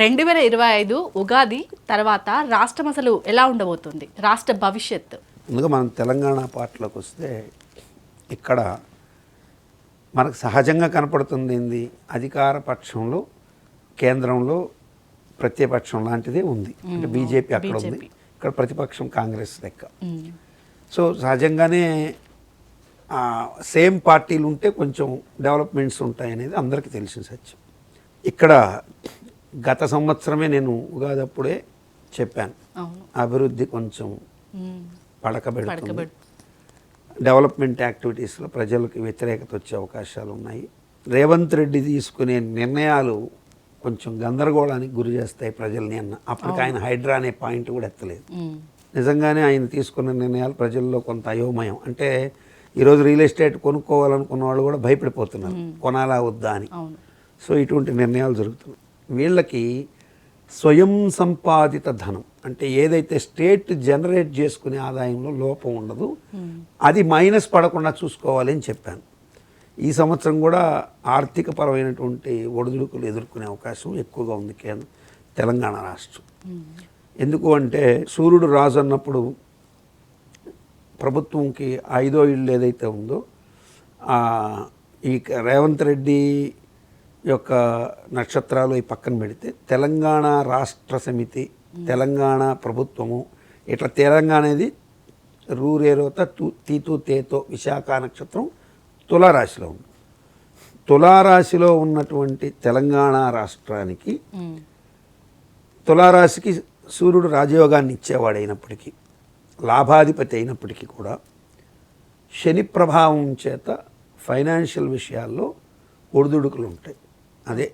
రెండు వేల ఇరవై ఐదు ఉగాది తర్వాత రాష్ట్రం అసలు ఎలా ఉండబోతుంది? రాష్ట్ర భవిష్యత్తు ముందుగా మనం తెలంగాణ పార్టీలోకి వస్తే ఇక్కడ మనకు సహజంగా కనపడుతుంది ఏంది? అధికార పక్షంలో కేంద్రంలో ప్రతిపక్షం లాంటిదే ఉంది. అంటే బీజేపీ అక్కడ ఉంది. ఇక్కడ ప్రతిపక్షం కాంగ్రెస్ లెక్క. సో సహజంగానే సేమ్ పార్టీలు ఉంటే కొంచెం డెవలప్మెంట్స్ ఉంటాయి అనేది అందరికీ తెలిసిన సత్యం. ఇక్కడ గత సంవత్సరమే నేను ఉగాది అప్పుడే చెప్పాను అభివృద్ధి కొంచెం. పడకబెడుతుంది. పడకబెడు డెవలప్మెంట్ యాక్టివిటీస్లో ప్రజలకు వ్యతిరేకత వచ్చే అవకాశాలు ఉన్నాయి. రేవంత్ రెడ్డి తీసుకునే నిర్ణయాలు కొంచెం గందరగోళానికి గురి చేస్తాయి ప్రజల్ని అన్న. అప్పటికి ఆయన హైడ్రా అనే పాయింట్ కూడా ఎత్తలేదు. నిజంగానే ఆయన తీసుకున్న నిర్ణయాలు ప్రజల్లో కొంత అయోమయం. అంటే ఈరోజు రియల్ ఎస్టేట్ కొనుక్కోవాలనుకున్న వాళ్ళు కూడా భయపడిపోతున్నారు. కొనాలా వద్దా అని. సో ఇటువంటి నిర్ణయాలు జరుగుతున్నాయి. వీళ్ళకి స్వయం సంపాదిత ధనం. అంటే ఏదైతే స్టేట్ జనరేట్ చేసుకునే ఆదాయంలో లోపం ఉండదు అది మైనస్ పడకుండా చూసుకోవాలి అని చెప్పాను. ఈ సంవత్సరం కూడా ఆర్థిక పరమైనటువంటి ఒడిదుడుకులు ఎదుర్కొనే అవకాశం ఎక్కువగా ఉంది కేంద్ర తెలంగాణ రాష్ట్రం. ఎందుకు అంటే సూర్యుడు రాజు అన్నప్పుడు ప్రభుత్వంకి ఐదో ఇల్లు ఏదైతే ఉందో ఈ రేవంత్ రెడ్డి యొక్క నక్షత్రాలు ఈ పక్కన పెడితే తెలంగాణ రాష్ట్ర సమితి తెలంగాణ ప్రభుత్వము ఇట్లా తెలంగాణ అనేది రూరేరోత తూ తీతూ తేతో విశాఖ నక్షత్రం తులారాశిలో ఉంది తులారాశిలో ఉన్నటువంటి తెలంగాణ రాష్ట్రానికి. తులారాశికి సూర్యుడు రాజయోగాన్ని ఇచ్చేవాడు అయినప్పటికీ లాభాధిపతి అయినప్పటికీ కూడా శని ప్రభావం చేత ఫైనాన్షియల్ విషయాల్లో ఒడిదుడుకులు ఉంటాయి అదే.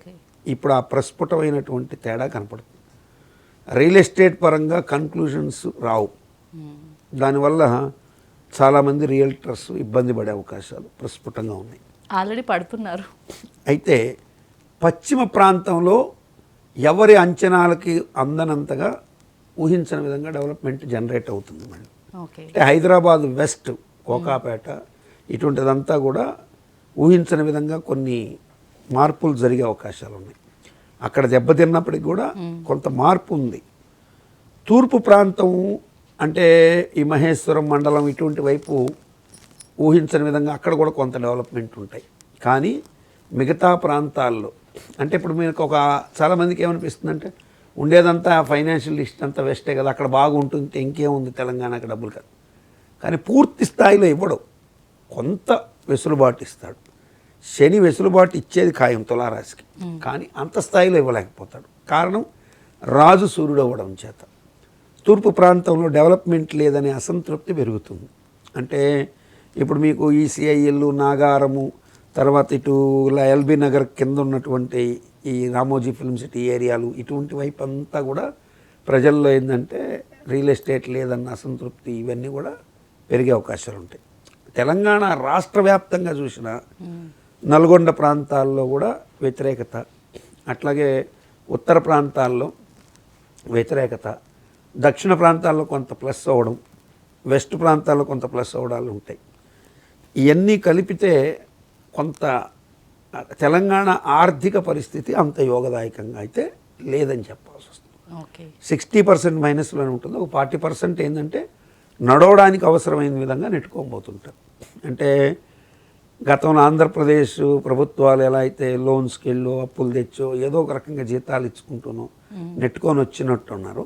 ఇప్పుడు ఆ ప్రస్ఫుటమైనటువంటి తేడా కనపడుతుంది. రియల్ ఎస్టేట్ పరంగా కన్క్లూజన్స్ రావు. దానివల్ల చాలామంది రియల్టర్స్ ఇబ్బంది పడే అవకాశాలు ప్రస్ఫుటంగా ఉన్నాయి. ఆల్రెడీ పడుతున్నారు. అయితే పశ్చిమ ప్రాంతంలో ఎవరి అంచనాలకి అందనంతగా ఊహించని విధంగా డెవలప్మెంట్ జనరేట్ అవుతుంది మళ్ళీ. అంటే హైదరాబాద్ వెస్ట్ కోకాపేట ఇటువంటిదంతా కూడా ఊహించని విధంగా కొన్ని మార్పులు జరిగే అవకాశాలు ఉన్నాయి. అక్కడ దెబ్బతిన్నప్పటికి కూడా కొంత మార్పు ఉంది. తూర్పు ప్రాంతం అంటే ఈ మహేశ్వరం మండలం ఇటువంటి వైపు ఊహించని విధంగా అక్కడ కూడా కొంత డెవలప్మెంట్ ఉంటాయి. కానీ మిగతా ప్రాంతాల్లో అంటే ఇప్పుడు మీకు ఒక చాలామందికి ఏమనిపిస్తుందంటే ఉండేదంతా ఫైనాన్షియల్ లిస్ట్ అంతా వెస్టే కదా అక్కడ బాగుంటుంది ఇంకేముంది తెలంగాణకి డబ్బులు కాదు. కానీ పూర్తి స్థాయిలో ఇవ్వడం. కొంత వెసులుబాటు ఇస్తాడు. శని వెసులుబాటు ఇచ్చేది ఖాయం తులారాశికి. కానీ అంత స్థాయిలో ఇవ్వలేకపోతాడు. కారణం రాజు సూర్యుడు అవ్వడం చేత. తూర్పు ప్రాంతంలో డెవలప్మెంట్ లేదనే అసంతృప్తి పెరుగుతుంది. అంటే ఇప్పుడు మీకు ఈసీఐఎల్ నాగారము తర్వాత ఇటు ఇలా ఎల్బీ నగర్ కింద ఉన్నటువంటి ఈ రామోజీ ఫిల్మ్ సిటీ ఏరియాలు ఇటువంటి వైపు అంతా కూడా ప్రజల్లో ఏంటంటే రియల్ ఎస్టేట్ లేదన్న అసంతృప్తి ఇవన్నీ కూడా పెరిగే అవకాశాలు ఉంటాయి తెలంగాణ రాష్ట్ర వ్యాప్తంగా చూసిన నల్గొండ ప్రాంతాల్లో కూడా వ్యతిరేకత అట్లాగే ఉత్తర ప్రాంతాల్లో వ్యతిరేకత దక్షిణ ప్రాంతాల్లో కొంత ప్లస్ అవ్వడం వెస్ట్ ప్రాంతాల్లో కొంత ప్లస్ అవ్వడాలు ఉంటాయి. ఇవన్నీ కలిపితే కొంత తెలంగాణ ఆర్థిక పరిస్థితి అంత యోగదాయకంగా అయితే లేదని చెప్పాల్సి వస్తుంది. సిక్స్టీ పర్సెంట్ మైనస్లోనే ఉంటుంది. ఒక ఫార్టీ పర్సెంట్ ఏంటంటే నడవడానికి అవసరమైన విధంగా నెట్టుకోబోతుంటారు. అంటే గతంలో ఆంధ్రప్రదేశ్ ప్రభుత్వాలు ఎలా అయితే లోన్స్కి వెళ్ళో అప్పులు తెచ్చో ఏదో ఒక రకంగా జీతాలు ఇచ్చుకుంటూనో నెట్టుకొని వచ్చినట్టు ఉన్నారు.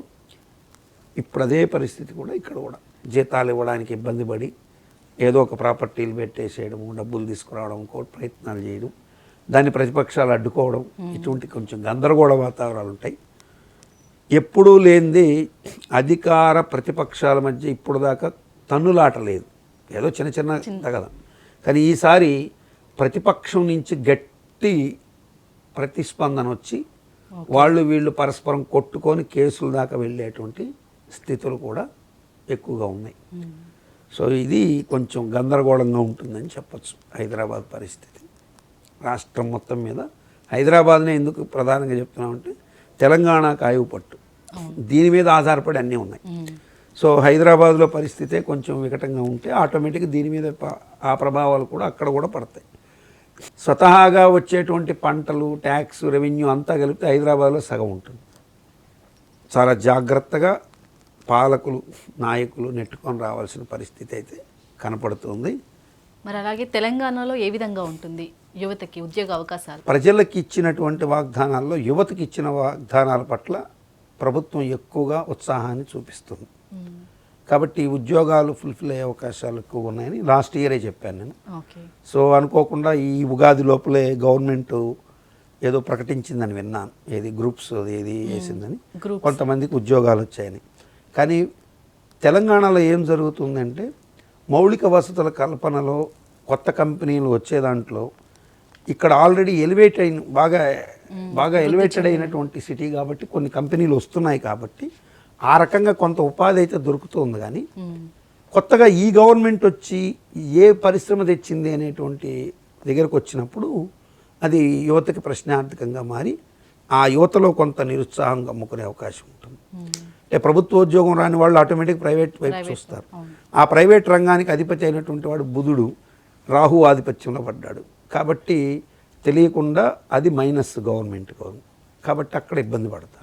ఇప్పుడు అదే పరిస్థితి కూడా ఇక్కడ కూడా. జీతాలు ఇవ్వడానికి ఇబ్బంది పడి ఏదో ఒక ప్రాపర్టీలు పెట్టేసేయడం డబ్బులు తీసుకురావడం ఇంకోటి ప్రయత్నాలు చేయడం దాన్ని ప్రతిపక్షాలు అడ్డుకోవడం ఇటువంటి కొంచెం గందరగోళ వాతావరణాలు ఉంటాయి. ఎప్పుడూ లేనిది అధికార ప్రతిపక్షాల మధ్య ఇప్పుడు దాకా తన్నులాట లేదు. ఏదో చిన్న చిన్న తగలం కానీ ఈసారి ప్రతిపక్షం నుంచి గట్టి ప్రతిస్పందన వచ్చి వాళ్ళు వీళ్ళు పరస్పరం కొట్టుకొని కేసుల దాకా వెళ్ళేటువంటి స్థితులు కూడా ఎక్కువగా ఉన్నాయి. సో ఇది కొంచెం గందరగోళంగా ఉంటుందని చెప్పొచ్చు హైదరాబాద్ పరిస్థితి. రాష్ట్రం మొత్తం మీద హైదరాబాద్నే ఎందుకు ప్రధానంగా చెప్తున్నామంటే తెలంగాణ కాయువు పట్టు. దీని మీద ఆధారపడి అన్నీ ఉన్నాయి. సో హైదరాబాద్లో పరిస్థితే కొంచెం వికటంగా ఉంటే ఆటోమేటిక్గా దీని మీద ఆ ప్రభావాలు కూడా అక్కడ కూడా పడతాయి. స్వతహాగా వచ్చేటువంటి పంటలు ట్యాక్స్ రెవెన్యూ అంతా కలిపితే హైదరాబాద్లో సగం ఉంటుంది. చాలా జాగ్రత్తగా పాలకులు నాయకులు నెట్టుకొని రావాల్సిన పరిస్థితి అయితే కనపడుతుంది. మరి అలాగే తెలంగాణలో ఏ విధంగా ఉంటుంది యువతకి ఉద్యోగ అవకాశాలు? ప్రజలకు ఇచ్చినటువంటి వాగ్దానాల్లో యువతకి ఇచ్చిన వాగ్దానాల పట్ల ప్రభుత్వం ఎక్కువగా ఉత్సాహాన్ని చూపిస్తుంది. కాబట్టి ఉద్యోగాలు ఫుల్ఫిల్ అయ్యే అవకాశాలు ఎక్కువ ఉన్నాయని లాస్ట్ ఇయరే చెప్పాను నేను. సో అనుకోకుండా ఈ ఉగాది లోపలే గవర్నమెంట్ ఏదో ప్రకటించిందని విన్నాను. ఏది గ్రూప్స్ ఏది వేసిందని Groups. కొంతమందికి ఉద్యోగాలు వచ్చాయని. కానీ తెలంగాణలో ఏం జరుగుతుందంటే మౌలిక వసతుల కల్పనలో కొత్త కంపెనీలు వచ్చే దాంట్లో ఇక్కడ ఆల్రెడీ ఎలివేట్ అయిన బాగా బాగా ఎలివేటెడ్ అయినటువంటి సిటీ కాబట్టి కొన్ని కంపెనీలు వస్తున్నాయి కాబట్టి ఆ రకంగా కొంత ఉపాధి అయితే దొరుకుతుంది కానీ. కొత్తగా ఈ గవర్నమెంట్ వచ్చి ఏ పరిశ్రమ తెచ్చింది అనేటువంటి దగ్గరకు వచ్చినప్పుడు అది యువతకి ప్రశ్నార్థకంగా మారి ఆ యువతలో కొంత నిరుత్సాహం అమ్ముకునే అవకాశం ఉంటుంది. అంటే ప్రభుత్వ ఉద్యోగం రాని వాళ్ళు ఆటోమేటిక్ ప్రైవేట్ వైపు చూస్తారు. ఆ ప్రైవేట్ రంగానికి అధిపతి అయినటువంటి వాడు బుధుడు రాహు ఆధిపత్యంలో పడ్డాడు కాబట్టి తెలియకుండా అది మైనస్ గవర్నమెంట్ కాబట్టి అక్కడ ఇబ్బంది పడతారు